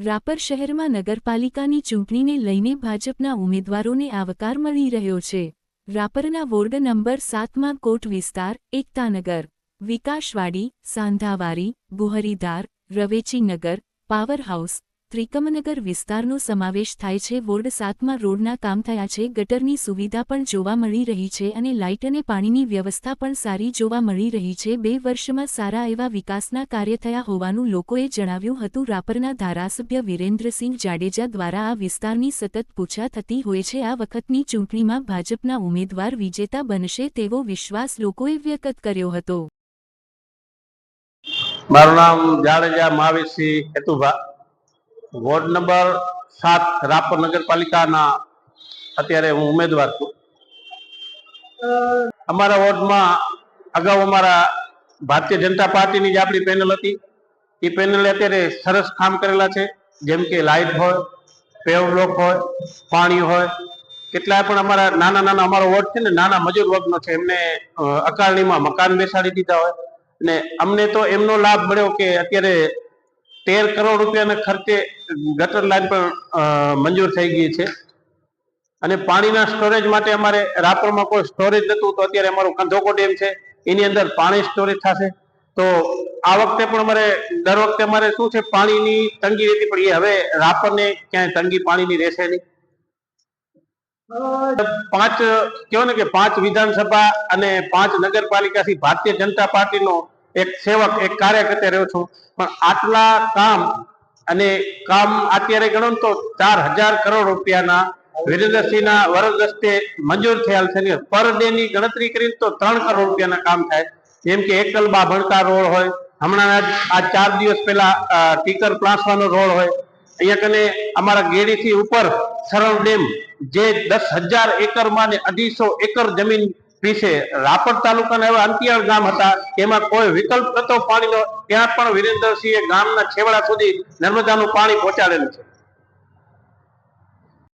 રાપર શહેરમાં નગરપાલિકાની ચૂંટણીને લઈને ભાજપના ઉમેદવારોને આવકાર મળી રહ્યો છે. રાપરના વોર્ડ નંબર સાતમાં કોટ વિસ્તાર, એકતાનગર. વિકાસવાડી, સાંધાવારી ગુહરીધાર રવેચીનગર પાવર હાઉસ ત્રિકમનગર વિસ્તારનો સમાવેશ થાય છે. વોર્ડ સાતમાં રોડના કામ થયા છે. ગટરની સુવિધા પણ જોવા મળી રહી છે અને લાઇટ અને પાણીની વ્યવસ્થા પણ સારી જોવા મળી રહી છે. બે વર્ષમાં સારા એવા વિકાસના કાર્ય થયા હોવાનું લોકોએ જણાવ્યું હતું. રાપરના ધારાસભ્ય વિરેન્દ્રસિંહ જાડેજા દ્વારા આ વિસ્તારની સતત પૂછા થતી હોય છે. આ વખતની ચૂંટણીમાં ભાજપના ઉમેદવાર વિજેતા બનશે તેવો વિશ્વાસ લોકોએ વ્યક્ત કર્યો હતો. મારું નામ જાડેજા મહાવીરસિંહ હેતુભા વોર્ડ નંબર સાત રાપર નગરપાલિકાના અત્યારે હું ઉમેદવાર છું. અમારા વોર્ડમાં અગાઉ અમારા ભારતીય જનતા પાર્ટીની જે આપણી પેનલ હતી. એ પેનલે અત્યારે સરસ કામ કરેલા છે. જેમ કે લાઇટ હોય, પેવ બ્લોક હોય, પાણી હોય, કેટલાય પણ અમારા નાના નાના અમારો વોર્ડ છે ને નાના મજૂર વર્ગનો છે. એમને અકારણીમાં મકાન બેસાડી દીધા હોય. ને અમને તો એમનો લાભ મળ્યો કે અત્યારે તેર કરોડ રૂપિયાના ખર્ચે ગટર લાઈન પણ મંજૂર થઈ ગઈ છે. અને પાણીના સ્ટોરેજ માટે અમારે રાપરમાં કોઈ સ્ટોરેજ નતું તો અત્યારે અમારું કંધોકો ડેમ છે. એની અંદર પાણી સ્ટોરેજ થશે. તો આ વખતે પણ અમારે દર વખતે અમારે શું છે પાણીની તંગી રહેતી પણ એ હવે રાપરને ક્યાંય તંગી પાણીની રહેશે નહીં. પાંચ કહેવાય ને કે પાંચ વિધાનસભા અને પાંચ નગરપાલિકાથી ભારતીય જનતા પાર્ટીનો એક સેવક, એક કાર્યકર્તા રહ્યો છું. પણ આટલા કામ અને કામ અત્યારે ગણો તો ચાર હજાર કરોડ રૂપિયાના વિરેન્દ્રસિંહના વરદ હસ્તે મંજૂર થયેલ છે પર ડે ની ગણતરી કરીને તો ત્રણ કરોડ રૂપિયાના કામ થાય. જેમ કે એકલબા ભણકાર રોડ હોય, હમણાં આ ચાર દિવસ પહેલા ટીકર પ્લાસવાનો રોડ હોય. અહીંયા કને અમારા ગેડીથી ઉપર સરળ ડેમ, જે દસ હજાર એકરમાં ને અઢીસો એકર જમીન વિશે રાપર તાલુકાના એવા અંતિયાળ ગામ હતા. એમાં કોઈ વિકલ્પ નતો પાણીનો. ત્યાં પણ વિરેન્દ્રસિંહે ગામના છેવાડા સુધી નર્મદાનું પાણી પહોંચાડેલું છે.